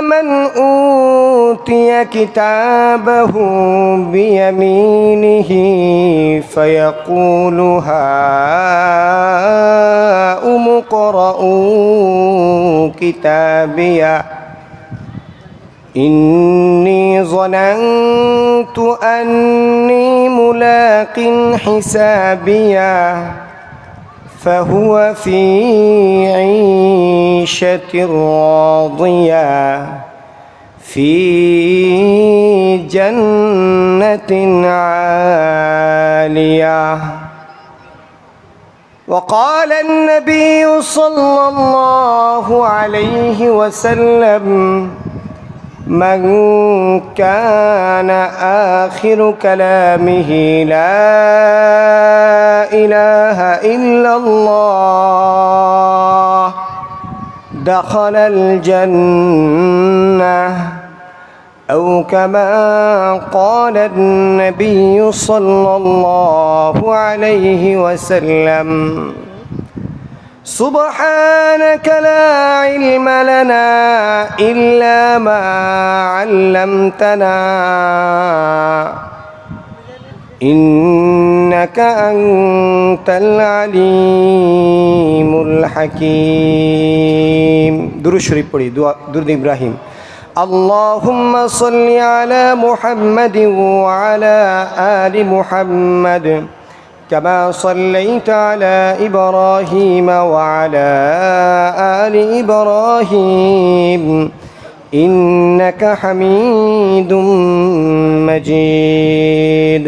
من أوتي كتابه بيمينه فيقول هاؤم اقرءوا كتابيه إني ظننت أني ملاق حسابيه فهو في عيشة راضية في جنة عالية. وقال النبي صلى الله عليه وسلم من كان آخر كلامه لا إله إلا الله دخل الجنة أو كما قال النبي صلى الله عليه وسلم سبحانك لا علم لنا إلا ما علمتنا إنك أنت العليم الحكيم درو شريف পড়ি درد إبراهيم اللهم صل على محمد وعلى آل محمد كما صليت على إبراهيم وعلى آل إبراهيم إنك حميد مجيد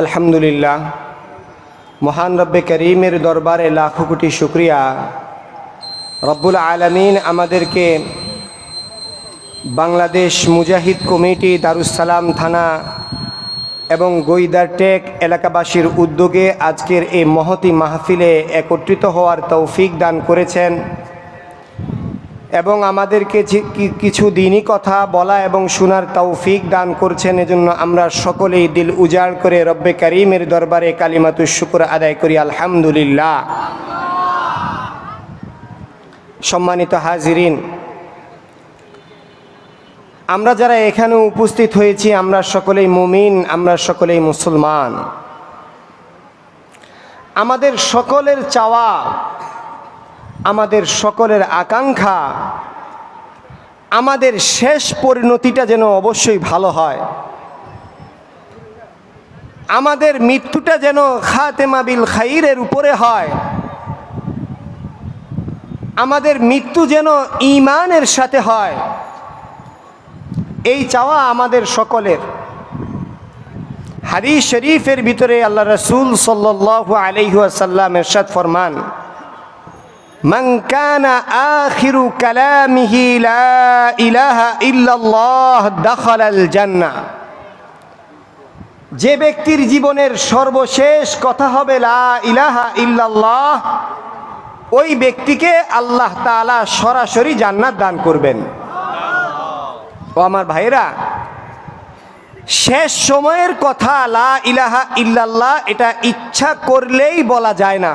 আলহামদুলিল্লাহ, মহান রব্বে করিমের দরবারে লাখো কোটি শুক্রিয়া। রব্বুল আলমিন আমাদেরকে বাংলাদেশ মুজাহিদ কমিটি দারুসালাম থানা এবং গৈদারটেক এলাকাবাসীর উদ্যোগে আজকের এই মহতি মাহফিলে একত্রিত হওয়ার তৌফিক দান করেছেন। এবং আমাদেরকে কিছু দিনই কথা বলা এবং শোনার তৌফিক দান করছেন। এজন্য আমরা সকলেই দিল উজাড় করে রব্বে করিমের দরবারে কালিমাতুর শুকুর আদায় করি। আলহামদুলিল্লাহ। সম্মানিত হাজিরিন, আমরা যারা এখানে উপস্থিত হয়েছি, আমরা সকলেই মুমিন, আমরা সকলেই মুসলমান। আমাদের সকলের চাওয়া আমাদের সকলের আকাঙ্ক্ষা, আমাদের শেষ পরিণতিটা যেন অবশ্যই ভালো হয়। আমাদের মৃত্যুটা যেন খাতেমা বিল খাইরের উপরে হয়। আমাদের মৃত্যু যেন ইমানের সাথে হয়। এই চাওয়া আমাদের সকলের। হাদিস শরীফের ভিতরে আল্লাহ রসুল সাল্লাহ আলহাসাল্লাম এরশাদ ফরমান من كان آخر كلامه لا إله إلا الله دخل الجنة যে ব্যক্তির জীবনের সর্বশেষ কথা হবে লা ইলাহা ইল্লাল্লাহ ওই ব্যক্তিকে আল্লাহ তাআলা সরাসরি জান্নাত দান করবেন ও আমার ভাইরা শেষ সময়ের কথা লা ইলাহা ইল্লাল্লাহ এটা ইচ্ছা করলেই বলা যায় না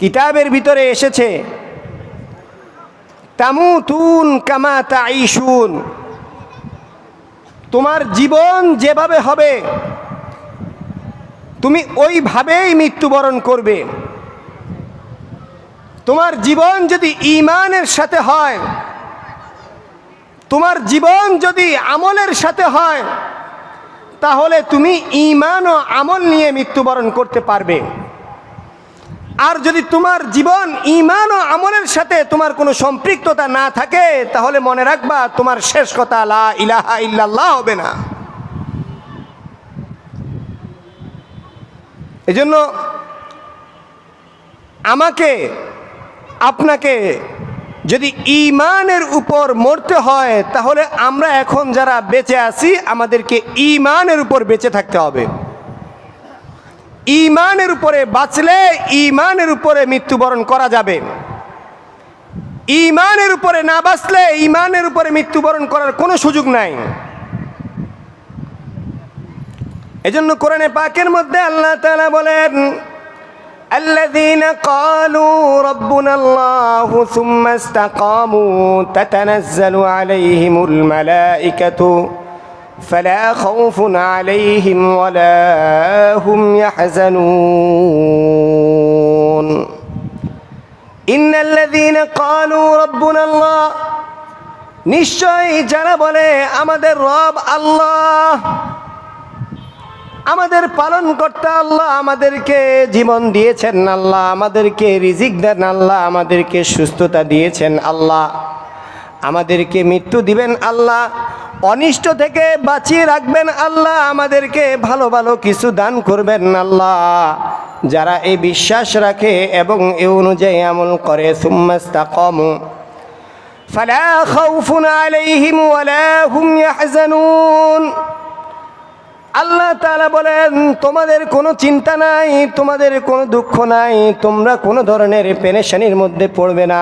কিতাবের ভিতরে এসেছে, তামুতুন কামা তাইশুন তোমার জীবন যেভাবে হবে, তুমি ওইভাবেই মৃত্যুবরণ করবে। তোমার জীবন যদি ইমানের সাথে হয়, তোমার জীবন যদি আমলের সাথে হয়, তাহলে তুমি ইমান ও আমল নিয়ে মৃত্যুবরণ করতে পারবে। আর যদি তোমার জীবন ইমান ও আমলের সাথে তোমার কোনো সম্পৃক্ততা না থাকে, তাহলে মনে রাখবা তোমার শেষ কথা লা ইলাহা ইল্লাল্লাহ হবে না। এজন্য আমাকে, আপনাকে যদি ইমানের উপর মরতে হয়, তাহলে আমরা এখন যারা বেঁচে আছি, আমাদেরকে ইমানের উপর বেঁচে থাকতে হবে। ইমানের উপরে বাঁচলে ইমানের উপরে মৃত্যুবরণ করা যাবে ইমানের উপরে না বাঁচলে ইমানের উপরে মৃত্যুবরণ করার কোনো সুযোগ নাই এজন্য কোরআনে পাকের মধ্যে আল্লাহ তাআলা বলেন الذين قالوا ربنا الله ثم استقاموا تتنزل عليهم الملائكة فلا خوف عليهم ولا هم يحزنون إن الذين قالوا ربنا الله নিশ্চয়ই যারা বলে আমাদের রব আল্লাহ আমাদের পালন করতে আল্লাহ আমাদেরকে জীবন দিয়েছেন আল্লাহ আমাদেরকে রিজিক দেন আল্লাহ আমাদেরকে সুস্থতা দিয়েছেন আল্লাহ আমাদেরকে মৃত্যু দিবেন আল্লাহ অনিষ্ট থেকে বাঁচিয়ে রাখবেন আল্লাহ আমাদেরকে ভালো ভালো কিছু দান করবেন আল্লাহ যারা এই বিশ্বাস রাখে এবং এ অনুযায়ী আমল করে সুম্মাস্তা কম فلا خوف عليهم ولا هم يحزنون আল্লাহ তাআলা বলেন তোমাদের কোনো চিন্তা নাই তোমাদের কোনো দুঃখ নাই তোমরা কোনো ধরনের পেরেশানির মধ্যে পড়বে না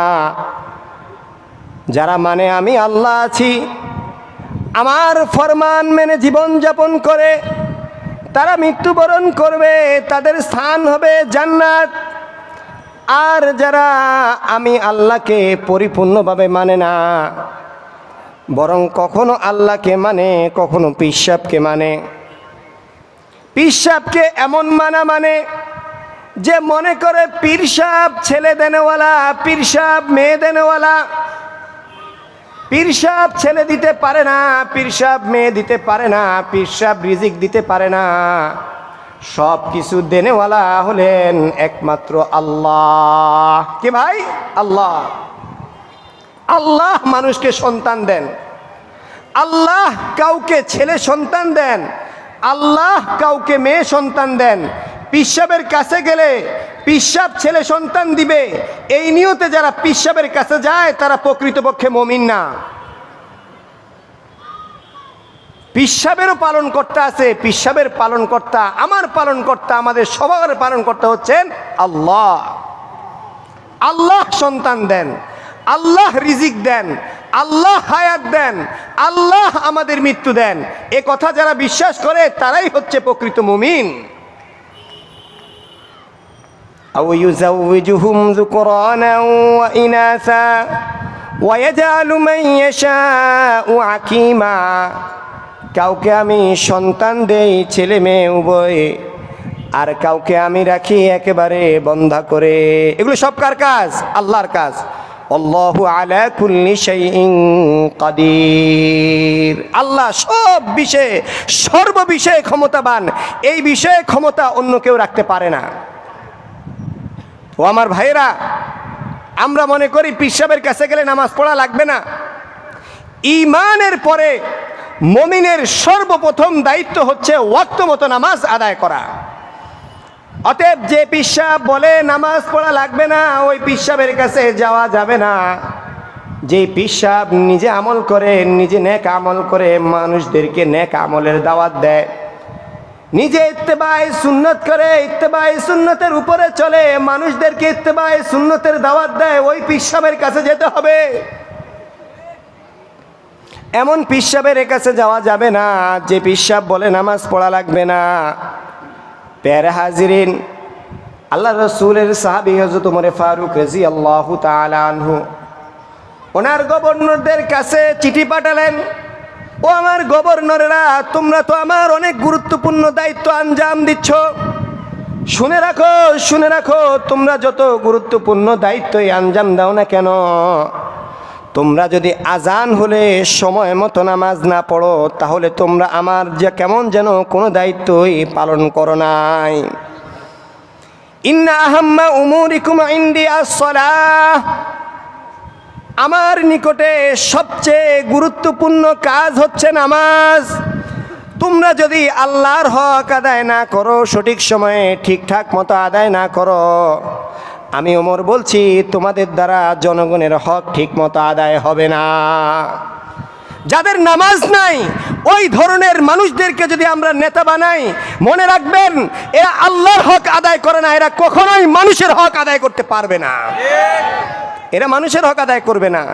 যারা মানে আমি আল্লাহ আছি, আমার ফরমান মেনে জীবন যাপন করে, তারা মৃত্যুবরণ করবে, তাদের স্থান হবে জান্নাত। আর যারা আমি আল্লাহকে পরিপূর্ণভাবে মানে না, বরং কখনো আল্লাহকে মানে কখনো পিসাবকে মানে। পিসাবকে এমন মানা মানে যে মনে করে পীর সাহেব ছেলে দেনেওয়ালা পীর সাহেব মেয়ে দেনেওয়ালা পীর সাহেব ছেলে দিতে পারে না পীর সাহেব মেয়ে দিতে পারে না পীর সাহেব রিজিক দিতে পারে না। সব কিছু দেনেওয়ালা হলেন একমাত্র আল্লাহ। কে ভাই? আল্লাহ। আল্লাহ মানুষকে সন্তান দেন। আল্লাহ কাউকে ছেলে সন্তান দেন। আল্লাহ কাউকে মেয়ে সন্তান দেন। পিসাবের কাছে গেলে পিসাব ছেলে সন্তান দিবে। এই নিয়তে যারা পিসাবের কাছে যায়, তারা প্রকৃতপক্ষে মমিন না। পিসাবেরও পালন কর্তা আছে পিসাবের পালন কর্তা আমার পালন কর্তা আমাদের সবার পালন কর্তা হচ্ছেন আল্লাহ। আল্লাহ সন্তান দেন, আল্লাহ রিজিক দেন, আল্লাহ হায়াত দেন, আল্লাহ আমাদের মৃত্যু দেন। এ কথা যারা বিশ্বাস করে, তারাই হচ্ছে প্রকৃত মুমিন। أو يزوجهم ذكرانا وإناثا ويجعل من يشاء عقيما কাউকে আমি সন্তান দেই ছেলে মেয়ে উভয় আর কাউকে আমি রাখি একেবারে বন্ধা করে এগুলো সব কার কাজ আল্লাহর কাজ আল্লাহু আলা কুল্লি শাইইন কাদির আল্লাহ সব বিষয়ে সর্ব বিষয়ে ক্ষমতাবান এই বিষয়ে ক্ষমতা অন্য কেউ রাখতে পারে না ও আমার ভাইয়েরা, আমরা মনে করি পিসাবের কাছে গেলে নামাজ পড়া লাগবে না। ইমানের পরে মমিনের সর্বপ্রথম দায়িত্ব হচ্ছে ওয়াক্ত মতো নামাজ আদায় করা। অতএব যে পিসাব বলে নামাজ পড়া লাগবে না, ওই পিসাবের কাছে যাওয়া যাবে না। যে পিসাব নিজে আমল করে, নিজে নেক আমল করে মানুষদেরকে নেক আমলের দাওয়াত দেয়। নিজে ইত্তেবায় সুন্নত করে ইত্তেবায় সুন্নতের উপরে চলে, মানুষদেরকে ইত্তেবায় সুন্নতের দাওয়াত দেয়, ওই পিসাবের কাছে যেতে হবে। এমন পিসাবের কাছে যাওয়া যাবে না, যে পিসাব বলে নামাজ পড়া লাগবে না। প্যারে হাজিরিন, আল্লাহ রসুলের সাহাবি হজরত উমরে ফারুক রাজি আল্লাহ আনহু, ওনার গভর্নরদের কাছে চিঠি পাঠালেন ও আমার গভর্নরেরা, তোমরা তো আমার অনেক গুরুত্বপূর্ণ দায়িত্ব আঞ্জাম দিচ্ছ। শুনে রাখো শুনে রাখো, তোমরা যত গুরুত্বপূর্ণ দায়িত্বই আঞ্জাম দাও না কেন? তোমরা যদি আজান হলে সময় মতো নামাজ না পড়ো, তাহলে তোমরা আমার যে কেমন যেন কোনো দায়িত্বই পালন করো নাই। ইন্না আহাম্মা উমুরিকুম ইন্দি আসসালাহ আমার নিকটে সবচেয়ে গুরুত্বপূর্ণ কাজ হচ্ছে নামাজ। তোমরা যদি আল্লাহর হক আদায় না করো, সঠিক সময়ে ঠিকঠাক মতো আদায় না করো, আমি ওমর বলছি, তোমাদের দ্বারা জনগণের হক ঠিক মতো আদায় হবে না। যাদের নামাজ নাই, ওই ধরনের মানুষদেরকে যদি আমরা নেতা বানাই, মনে রাখবেন, এরা আল্লাহর হক আদায় করে না, এরা কখনোই মানুষের হক আদায় করতে পারবে না। এরা মানুষের হক আদায় করবে না।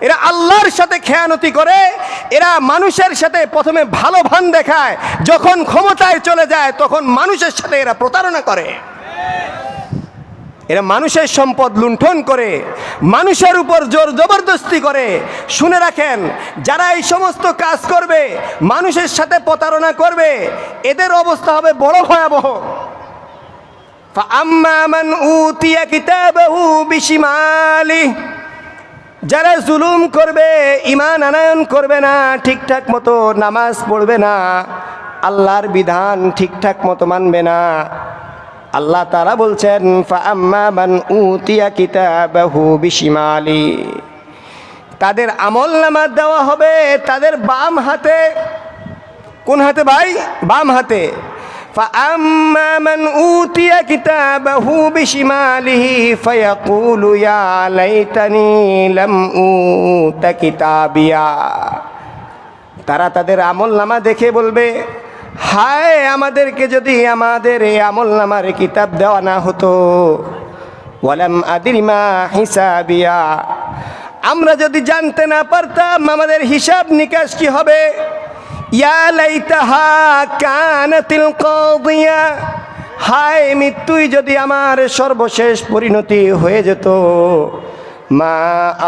এরা আল্লাহর সাথে খেয়ানতি করে, এরা মানুষের সাথে প্রথমে ভালো ভান দেখায়, যখন ক্ষমতায় চলে যায়, তখন মানুষের সাথে এরা প্রতারণা করে। এরা মানুষের সম্পদ লুণ্ঠন করে, মানুষের উপর জোর জবরদস্তি করে। শুনে রাখেন, যারা এই সমস্ত কাজ করবে, মানুষের সাথে প্রতারণা করবে, এদের অবস্থা হবে বড় ভয়াবহ। যারা জুলুম করবে ইমান আনায়ন করবে না, ঠিকঠাক মতো নামাজ পড়বে না, আল্লাহর বিধান ঠিকঠাক মতো মানবে না। আল্লাহ তারা বলছেন তাদের আমল নামা দেওয়া হবে, তাদের বাম হাতে, কোন হাতে ভাই? বাম হাতে। فأما من أوتي كتابه بشماله فيقول يا ليتني لم أوت كتابيا তারা তাদের আমল নামা দেখে বলবে হায় আমাদেরকে যদি আমাদের এই আমল নামার কিতাব দেওয়া না হতো ওয়ালাম আদিরিমা হিসাবিয়া আমরা যদি জানতে না পারতাম আমাদের হিসাব নিকাশ কি হবে ইয়া লাইতাহা কানাতিল কাদিয়া। হায় মৃত্যুই যদি আমার সর্বশেষ পরিণতি হয়ে যেত। মা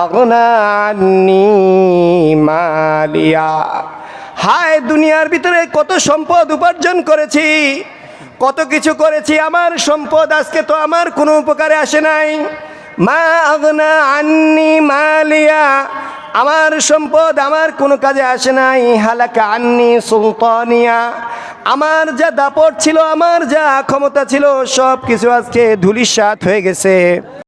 আগনা আন্নি মালিয়া। হায় দুনিয়ার ভিতরে কত সম্পদ উপার্জন করেছি, কত কিছু করেছি, আমার সম্পদ আজকে তো আমার কোনো উপকারে আসে নাই। মা আগনা আন্নি মালিয়া। আমার সম্পদ আমার কোনো কাজে আসে নাই। হালাকা আন্নি সুলতানিয়া। আমার যা দাপট ছিল, আমার যা ক্ষমতা ছিল সব কিছু আজকে ধুলিস হয়ে গেছে।